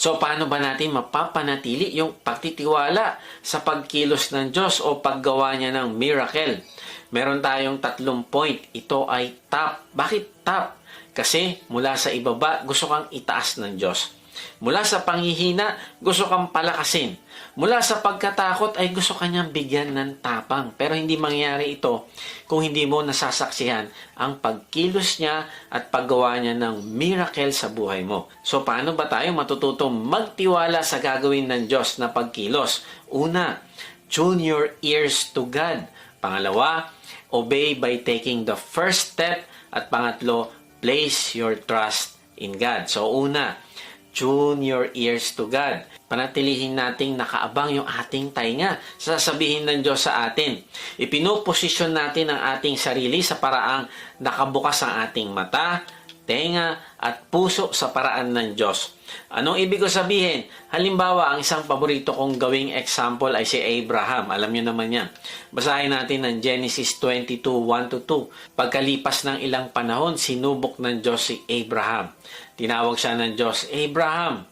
So, paano ba natin mapapanatili yung pagtitiwala sa pagkilos ng Diyos o paggawa niya ng miracle? Meron tayong tatlong point. Ito ay top. Bakit top? Kasi mula sa ibaba, gusto kang itaas ng Diyos. Mula sa panghihina, gusto kang palakasin. Mula sa pagkatakot ay gusto kanyang bigyan ng tapang. Pero hindi mangyayari ito kung hindi mo nasasaksihan ang pagkilos niya at paggawa niya ng miracle sa buhay mo. So paano ba tayo matututong magtiwala sa gagawin ng Diyos na pagkilos? Una, tune your ears to God. Pangalawa, obey by taking the first step. At pangatlo, place your trust in God. So una, tune your ears to God. Panatilihin nating nakaabang yung ating tainga sa sasabihin ng Diyos sa atin. Ipinoposisyon natin ang ating sarili sa paraang nakabukas ang ating mata, tenga, at puso sa paraan ng Diyos. Anong ibig ko sabihin? Halimbawa, ang isang paborito kong gawing example ay si Abraham. Alam niyo naman yan. Basahin natin ng Genesis 22, 1-2. Pagkalipas ng ilang panahon, sinubok ng Diyos si Abraham. Tinawag siya ng Diyos, Abraham,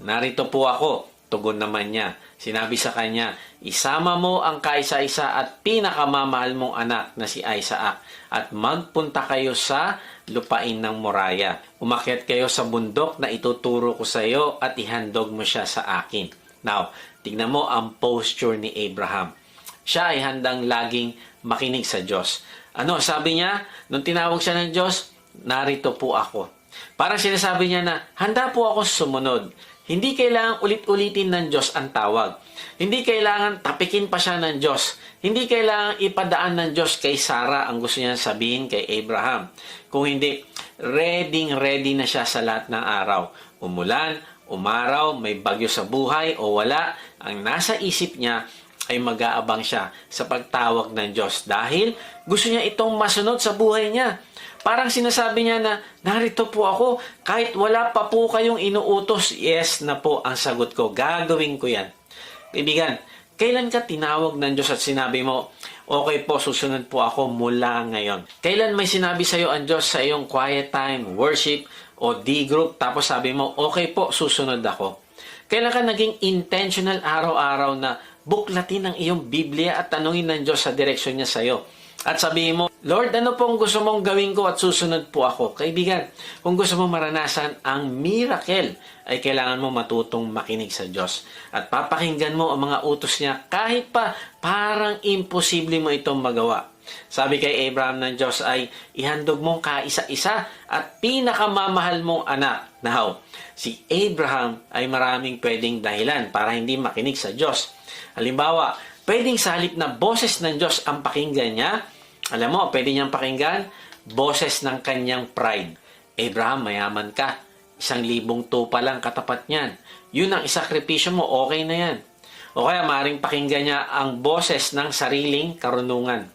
narito po ako. Tugon naman niya. Sinabi sa kanya, isama mo ang kaisa-isa at pinakamamahal mong anak na si Isaac at magpunta kayo sa lupain ng Moraya. Umakyat kayo sa bundok na ituturo ko sa iyo at ihandog mo siya sa akin. Now, tignan mo ang posture ni Abraham. Siya ay handang laging makinig sa Diyos. Ano, sabi niya, nung tinawag siya ng Diyos, narito po ako. Parang sinasabi niya na, handa po ako sumunod. Hindi kailangan ulit-ulitin ng Diyos ang tawag. Hindi kailangan tapikin pa siya ng Diyos. Hindi kailangan ipadaan ng Diyos kay Sarah ang gusto niya sabihin kay Abraham. Kung hindi, ready ready na siya sa lahat ng araw. Umulan, umaraw, may bagyo sa buhay o wala, ang nasa isip niya ay mag-aabang siya sa pagtawag ng Diyos dahil gusto niya itong masunod sa buhay niya. Parang sinasabi niya na, narito po ako, kahit wala pa po kayong inuutos, yes na po ang sagot ko, gagawin ko yan. Kaibigan, kailan ka tinawag ng Diyos at sinabi mo, okay po, susunod po ako mula ngayon? Kailan may sinabi sa iyo ang Diyos sa iyong quiet time, worship, o D-group, tapos sabi mo, okay po, susunod ako? Kailan ka naging intentional araw-araw na buklatin ang iyong Biblia at tanungin ng Diyos sa direksyon niya sa iyo? At sabihin mo, Lord, ano pong gusto mong gawin ko at susunod po ako? Kaibigan, kung gusto mo maranasan ang miracle, ay kailangan mo matutong makinig sa Diyos. At papakinggan mo ang mga utos niya kahit pa parang imposible mo itong magawa. Sabi kay Abraham ng Diyos ay ihandog mong kaisa-isa at pinakamamahal mong anak. Now, si Abraham ay maraming pwedeng dahilan para hindi makinig sa Diyos. Halimbawa, pwedeng sa halip na boses ng Diyos ang pakinggan niya, alam mo, pwede niyang pakinggan, boses ng kanyang pride. Abraham, mayaman ka. Isang libong tupa lang katapat niyan. Yun ang isakripisyo mo, okay na yan. O kaya maring pakinggan niya ang boses ng sariling karunungan.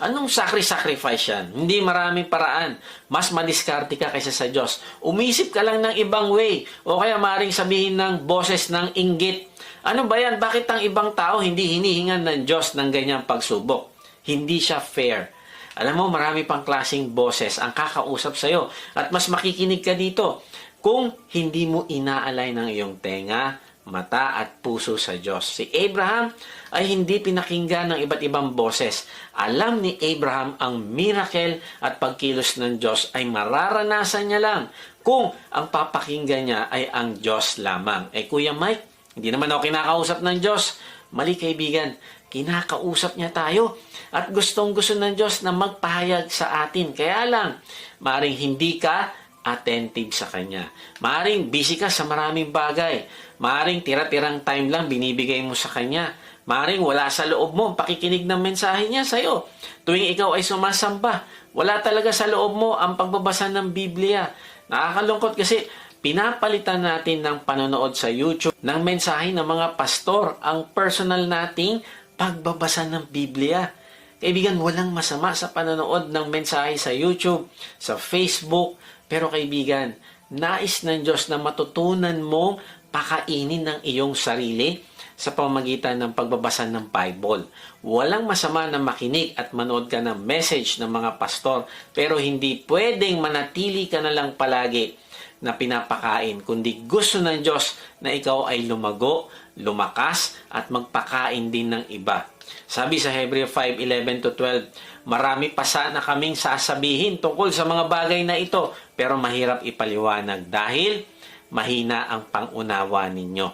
Anong sakri-sacrifice yan? Hindi maraming paraan. Mas madiskarte ka kaysa sa Diyos. Umisip ka lang ng ibang way. O kaya maring sabihin ng boses ng inggit. Ano ba yan? Bakit ang ibang tao hindi hinihingan ng Diyos ng ganyang pagsubok? Hindi siya fair. Alam mo, marami pang klaseng boses ang kakausap sa'yo. At mas makikinig ka dito kung hindi mo inaalay ng iyong tenga, mata at puso sa Diyos. Si Abraham ay hindi pinakinggan ng iba't ibang boses. Alam ni Abraham ang miracle at pagkilos ng Diyos ay mararanasan niya lang kung ang papakinggan niya ay ang Diyos lamang. Eh Kuya Mike, hindi naman ako kinakausap ng Diyos. Mali kaibigan, kinakausap niya tayo at gustong gusto ng Diyos na magpahayag sa atin. Kaya lang, maring hindi ka attentive sa Kanya. Maring busy ka sa maraming bagay. Maring tira-tirang time lang binibigay mo sa Kanya. Maring wala sa loob mo ang pakikinig ng mensahe niya sa iyo. Tuwing ikaw ay sumasamba, wala talaga sa loob mo ang pagbabasa ng Biblia. Nakakalungkot kasi pinapalitan natin ng panonood sa YouTube ng mensahe ng mga pastor ang personal nating pagbabasa ng Biblia. Kaibigan, walang masama sa panonood ng mensahe sa YouTube, sa Facebook, pero kaibigan, nais ng Diyos na matutunan mong pakainin ng iyong sarili sa pamagitan ng pagbabasa ng Bible. Walang masama na makinig at manood ka ng message ng mga pastor, pero hindi pwedeng manatili ka na lang palagi na pinapakain, kundi gusto ng Diyos na ikaw ay lumago, lumakas, at magpakain din ng iba. Sabi sa Hebreo 5:11 to 12, marami pa sana kaming sasabihin tungkol sa mga bagay na ito, pero mahirap ipaliwanag dahil mahina ang pangunawa ninyo.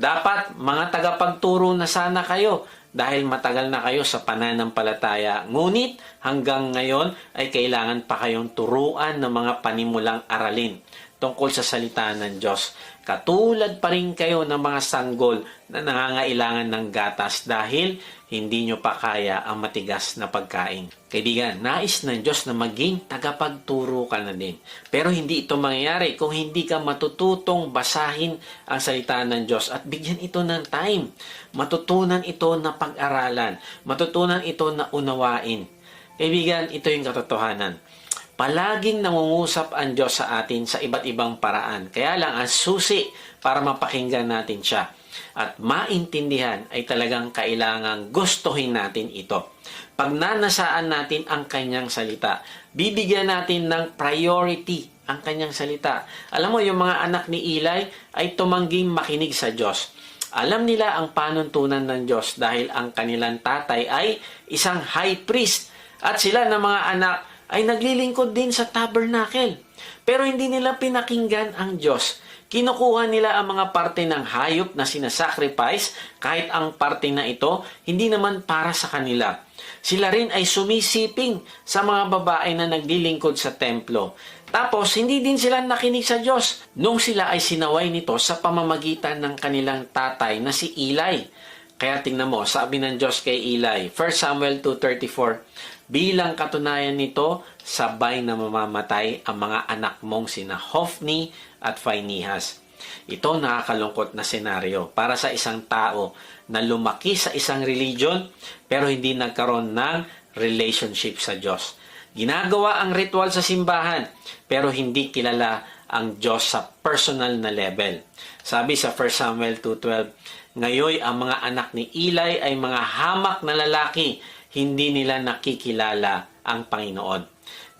Dapat mga tagapagturo na sana kayo dahil matagal na kayo sa pananampalataya. Ngunit hanggang ngayon ay kailangan pa kayong turuan ng mga panimulang aralin tungkol sa salita ng Diyos. Katulad pa rin kayo ng mga sanggol na nangangailangan ng gatas dahil hindi nyo pa kaya ang matigas na pagkain. Kaibigan, nais ng Diyos na maging tagapagturo ka na din. Pero hindi ito mangyayari kung hindi ka matututong basahin ang salita ng Diyos at bigyan ito ng time. Matutunan ito na pag-aralan. Matutunan ito na unawain. Kaibigan, ito yung katotohanan. Palaging nangungusap ang Diyos sa atin sa iba't ibang paraan. Kaya lang ang susi para mapakinggan natin siya at maintindihan ay talagang kailangang gustuhin natin ito. Pag nanasaan natin ang kanyang salita, bibigyan natin ng priority ang kanyang salita. Alam mo, yung mga anak ni Eli ay tumangging makinig sa Diyos. Alam nila ang panuntunan ng Diyos dahil ang kanilang tatay ay isang high priest at sila na mga anak ay naglilingkod din sa tabernacle. Pero hindi nila pinakinggan ang Diyos. Kinukuha nila ang mga parte ng hayop na sinasacrifice kahit ang parte na ito hindi naman para sa kanila. Sila rin ay sumisiping sa mga babae na naglilingkod sa templo. Tapos, hindi din sila nakinig sa Diyos nung sila ay sinaway nito sa pamamagitan ng kanilang tatay na si Eli. Kaya tingnan mo, sabi ng Diyos kay Eli, 1 Samuel 2.34, Bilang katunayan nito, sabay na mamamatay ang mga anak mong sina Hophni at Phinehas. Ito nakakalungkot na senaryo para sa isang tao na lumaki sa isang religion pero hindi nagkaroon ng relationship sa Diyos. Ginagawa ang ritual sa simbahan pero hindi kilala ang Diyos sa personal na level. Sabi sa 1 Samuel 2.12, Ngayoy ang mga anak ni Eli ay mga hamak na lalaki, hindi nila nakikilala ang Panginoon.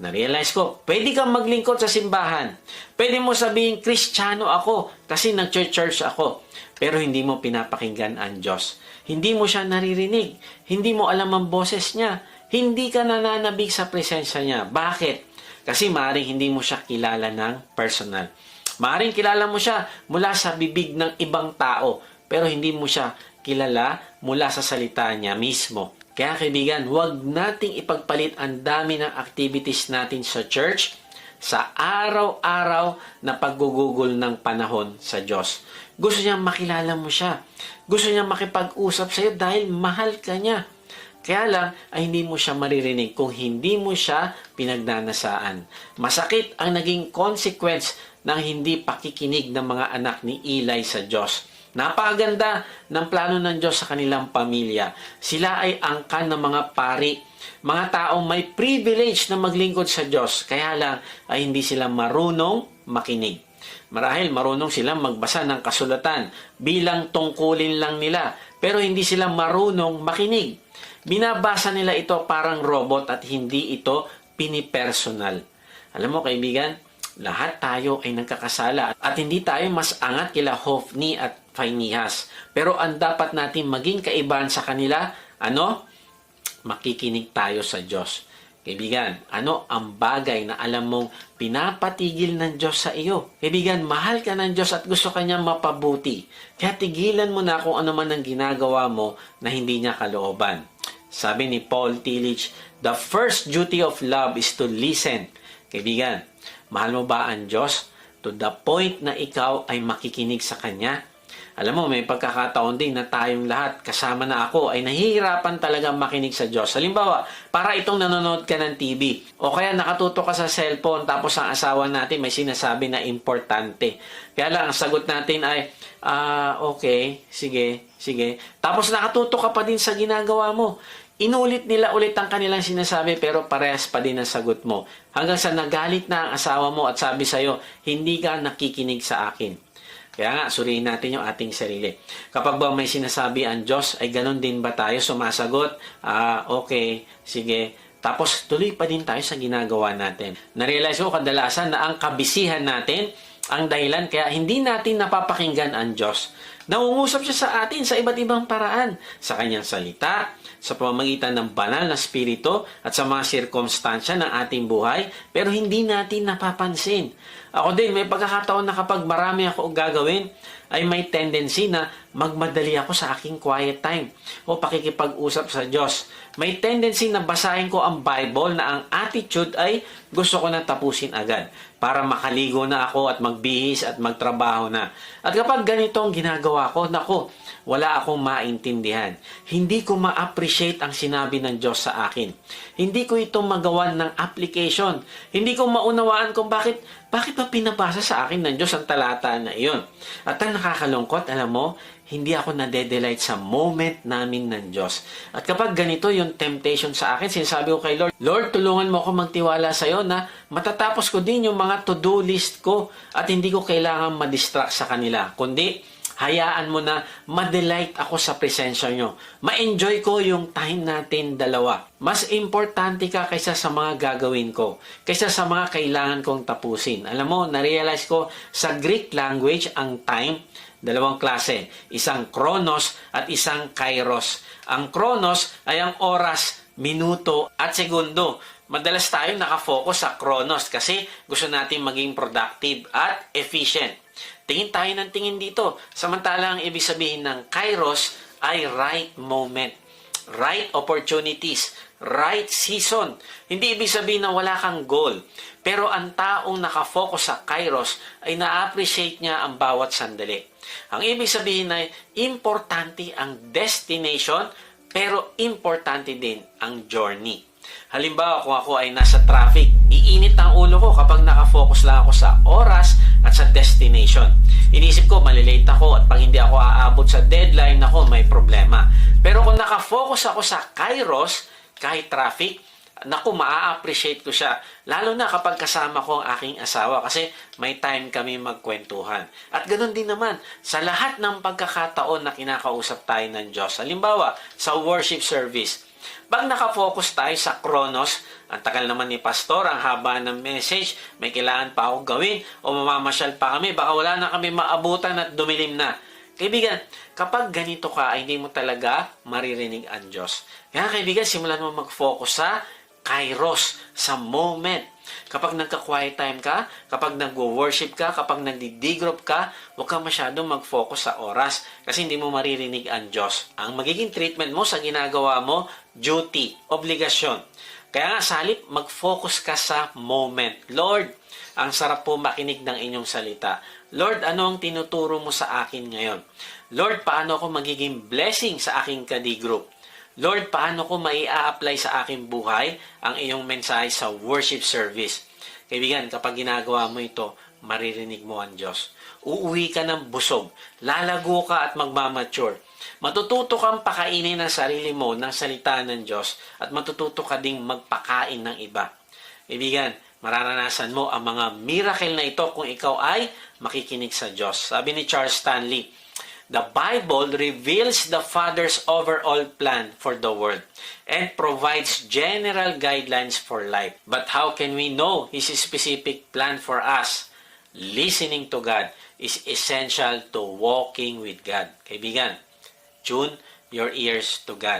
Na-realize ko, pwede kang maglingkod sa simbahan. Pwede mo sabihin, Kristiyano ako kasi nag-church ako. Pero hindi mo pinapakinggan ang Diyos. Hindi mo siya naririnig. Hindi mo alam ang boses niya. Hindi ka nananabig sa presensya niya. Bakit? Kasi maaaring hindi mo siya kilala ng personal. Maaaring kilala mo siya mula sa bibig ng ibang tao, pero hindi mo siya kilala mula sa salita niya mismo. Kaya kaibigan, huwag nating ipagpalit ang dami ng activities natin sa church sa araw-araw na paggugugol ng panahon sa Diyos. Gusto niya makilala mo siya. Gusto niya makipag-usap sa iyo dahil mahal ka niya. Kaya lang ay hindi mo siya maririnig kung hindi mo siya pinagnanasaan. Masakit ang naging consequence ng hindi pakikinig ng mga anak ni Eli sa Diyos. Napakaganda ng plano ng Diyos sa kanilang pamilya. Sila ay angkan ng mga pari, mga taong may privilege na maglingkod sa Diyos. Kaya lang ay hindi sila marunong makinig. Marahil marunong silang magbasa ng kasulatan bilang tungkulin lang nila, pero hindi sila marunong makinig. Binabasa nila ito parang robot at hindi ito pinipersonal. Alam mo kaibigan, lahat tayo ay nagkakasala at hindi tayo mas angat kila Hofni at Phinehas. Pero ang dapat natin maging kaibahan sa kanila, ano? Makikinig tayo sa Diyos. Kaibigan, ano ang bagay na alam mong pinapatigil ng Diyos sa iyo? Kaibigan, mahal ka ng Diyos at gusto ka niya mapabuti. Kaya tigilan mo na kung ano man ang ginagawa mo na hindi niya kalooban. Sabi ni Paul Tillich, the first duty of love is to listen. Kaibigan, mahal mo ba ang Diyos? To the point na ikaw ay makikinig sa Kanya? Alam mo, may pagkakataon din na tayong lahat, kasama na ako, ay nahihirapan talaga makinig sa Diyos. Halimbawa, para itong nanonood ka ng TV, o kaya nakatuto ka sa cellphone, tapos ang asawa natin may sinasabi na importante. Kaya lang, ang sagot natin ay, ah, okay, sige, sige. Tapos nakatuto ka pa din sa ginagawa mo. Inulit nila ulit ang kanilang sinasabi pero parehas pa din ang sagot mo. Hanggang sa nagalit na ang asawa mo at sabi sa'yo, hindi ka nakikinig sa akin. Kaya nga, suriin natin yung ating sarili. Kapag ba may sinasabi ang Diyos, ay ganun din ba tayo sumasagot? Ah, okay, sige. Tapos tuloy pa din tayo sa ginagawa natin. Narealize ko kadalasan na ang kabisihan natin ang dahilan kaya hindi natin napapakinggan ang Diyos. Nangungusap siya sa atin sa iba't ibang paraan, sa kanyang salita, sa pamamagitan ng banal na spirito at sa mga sirkumstansya ng ating buhay, pero hindi natin napapansin. Ako din, may pagkakataon na kapag marami ako gagawin, ay may tendency na magmadali ako sa aking quiet time o pakikipag-usap sa Diyos. May tendency na basahin ko ang Bible na ang attitude ay gusto ko na tapusin agad para makaligo na ako at magbihis at magtrabaho na. At kapag ganito ang ginagawa ko, nako, wala akong maintindihan. Hindi ko ma-appreciate ang sinabi ng Diyos sa akin. Hindi ko ito magawan ng application. Hindi ko maunawaan kung bakit bakit ba pinabasa sa akin ng Diyos ang talata na iyon. At ang nakakalungkot, alam mo, hindi ako nade-delight sa moment namin ng Diyos. At kapag ganito yung temptation sa akin, sinasabi ko kay Lord, Lord, tulungan mo ako magtiwala sa iyo na matatapos ko din yung mga to-do list ko at hindi ko kailangan ma-distract sa kanila. Kundi, hayaan mo na ma-delight ako sa presensya nyo. Ma-enjoy ko yung time natin dalawa. Mas importante ka kaysa sa mga gagawin ko, kaysa sa mga kailangan kong tapusin. Alam mo, na-realize ko sa Greek language ang time, dalawang klase, isang chronos at isang kairos. Ang chronos ay ang oras, minuto at segundo. Madalas tayo nakafocus sa chronos kasi gusto natin maging productive at efficient. Tingin tayo ng tingin dito. Samantala ang ibig sabihin ng kairos ay right moment, right opportunities, right season. Hindi ibig sabihin na wala kang goal. Pero ang taong nakafocus sa kairos ay na-appreciate niya ang bawat sandali. Ang ibig sabihin ay importante ang destination pero importante din ang journey. Halimbawa, kung ako ay nasa traffic, iinit ang ulo ko kapag nakafocus lang ako sa oras at sa destination. Inisip ko, malilate ako at pag hindi ako aabot sa deadline, ako may problema. Pero kung nakafocus ako sa kairos, kahit traffic, naku, maa-appreciate ko siya. Lalo na kapag kasama ko ang aking asawa kasi may time kami magkwentuhan. At ganoon din naman, sa lahat ng pagkakataon na kinakausap tayo ng Diyos. Halimbawa, sa worship service, pag nakafocus tayo sa Kronos, ang tagal naman ni Pastor, ang haba ng message, may kailangan pa ako gawin o mamamasyal pa kami, baka wala na kami maabutan at dumilim na. Kaibigan, kapag ganito ka, ay hindi mo talaga maririnig ang Diyos. Kaya kaibigan, simulan mo mag-focus sa kairos, sa moment. Kapag nagka-quiet time ka, kapag nag-worship ka, kapag nagdi-group ka, huwag ka masyadong mag-focus sa oras kasi hindi mo maririnig ang Diyos. Ang magiging treatment mo sa ginagawa mo, duty, obligasyon. Kaya nga sa halip, mag-focus ka sa moment. Lord, ang sarap po makinig ng inyong salita. Lord, ano ang tinuturo mo sa akin ngayon? Lord, paano ako magiging blessing sa aking kadi group? Lord, paano ko mai-apply sa aking buhay ang iyong mensahe sa worship service? Kaibigan, kapag ginagawa mo ito, maririnig mo ang Diyos. Uuwi ka ng busog, lalago ka at magmamature. Matututo kang pakainin ng sarili mo ng salita ng Diyos at matututo ka ding magpakain ng iba. Kaibigan, mararanasan mo ang mga miracle na ito kung ikaw ay makikinig sa Diyos. Sabi ni Charles Stanley, The Bible reveals the Father's overall plan for the world and provides general guidelines for life. But how can we know His specific plan for us? Listening to God is essential to walking with God. Kaibigan, tune your ears to God.